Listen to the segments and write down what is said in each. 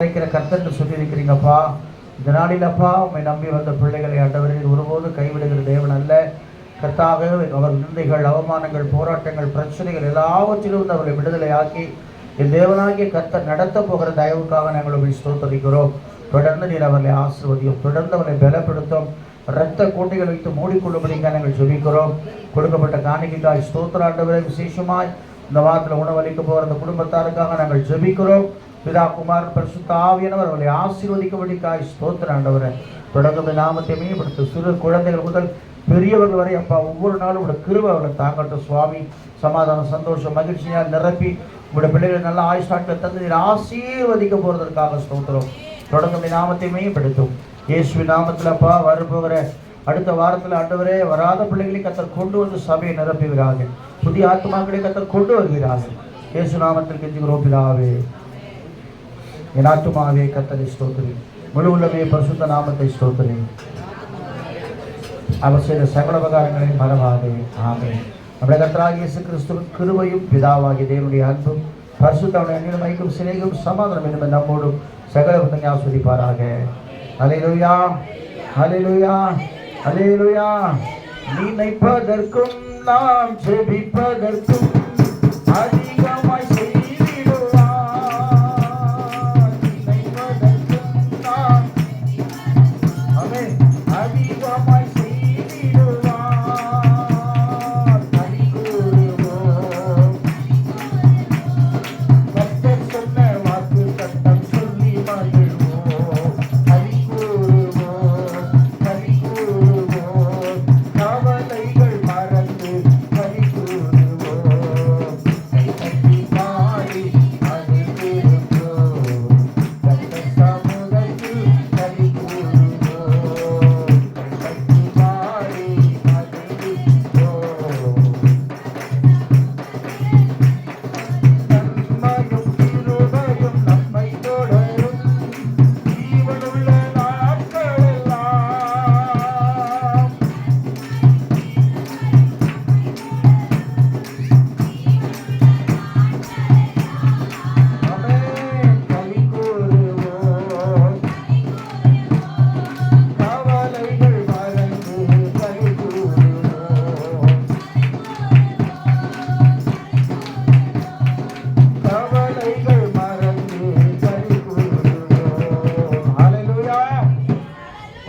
கிடைக்கிற கர்த்தன்னு சொல்லியிருக்கிறீங்கப்பா இந்த நாளிலப்பா உண்மை நம்பி வந்த பிள்ளைகளை ஆண்டவரில் ஒருபோது கைவிடுகிற தேவன் அல்ல. கர்த்தாக அவர் நிந்தைகள் அவமானங்கள் போராட்டங்கள் பிரச்சனைகள் எல்லாவற்றிலும் இருந்து அவர்களை விடுதலையாக்கி என் தேவனாகிய கர்த்தர் நடத்த போகிற தயவுக்காக நாங்கள் உங்களை ஸ்தோத்தரிக்கிறோம். தொடர்ந்து நீர் அவர்களை ஆசிர்வதியும் தொடர்ந்து அவர்களை பலப்படுத்தும். இரத்த கோட்டைகள் வைத்து மூடிக்கொள்ளும்படிங்க நாங்கள் சொல்லிக்கிறோம். கொடுக்கப்பட்ட காணிக்கைக்காய் ஸ்தோத்திர ஆண்டவரை விசேஷமாய். இந்த வாரத்தில் உணவளிக்க போகிற அந்த குடும்பத்தாருக்காக நாங்கள் ஜெபிக்கிறோம். பிதா குமார் பரிசுத்த ஆவியானவர் அவர்களை ஆசீர்வதிக்கும்படிக்காய் ஸ்தோத்திர ஆண்டவரை தொடர்ந்து நாமத்தை மேம்படுத்த சிறு குழந்தைகள் முதல் பெரியவர்கள் வரை அப்பா ஒவ்வொரு நாளும் உங்களோட கிருவை அவர்களை தாங்கட்டும் சுவாமி சமாதானம் சந்தோஷம் மகிழ்ச்சியாக நிரப்பி உங்களுடைய பிள்ளைகளை நல்ல ஆயுஷ் நாட்களை தந்து நீர் ஆசீர்வதிக்க போகிறதற்காக ஸ்தோத்திரம் தொடர்ந்து நாமத்தை மேம்படுத்தும் இயேசுவின் நாமத்தில் அப்பா வரப்போகிற அடுத்த வாரத்தில் ஆண்டவரே வராத பிள்ளைகளை கத்தர் கொண்டு வந்து சபையை நிரப்புகிறார்கள் புதிய ஆத்மாக்களை கத்தர் கொண்டு வருகிறார்கள் இயேசு நாமத்தில் கெஞ்சுகிறோம் பிதாவே என் ஆத்துமாவே கத்தரை ஸ்தோத்திரி. முழு உள்ளமே பரிசுத்த நாமத்தை ஸ்தோத்திரேன் அவர் செய்த சகல உபகாரங்களை மறவாதே. ஆமே நம்முடைய கத்தராக இயேசு கிறிஸ்துவின் கிருவையும் பிதாவாகிய தேவனுடைய அன்பும் பரிசுத்தவனுடைய அந்நிலும் ஐக்கும் சிலையும் சமாதானம் என்பது நம்மோடும் சகல விதங்க ஆஸ்வதிப்பாராக. அலையிலுயா அலையிலுயா அலையிலுயா நினைப்பதற்கும் நாம் ஜெபிப்பதற்கும் அதிகம்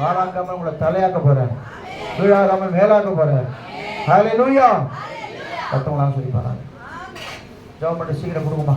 வாழாக்காம உங்களை தலையாக்க போறேன் கீழாகாம மேலாக்க போறேன் ஹalleluya. கத்தவங்களாம் சொல்லி பாருங்க ஜெபம் பண்ணி சீக்கிரம் கொடுங்கம்மா.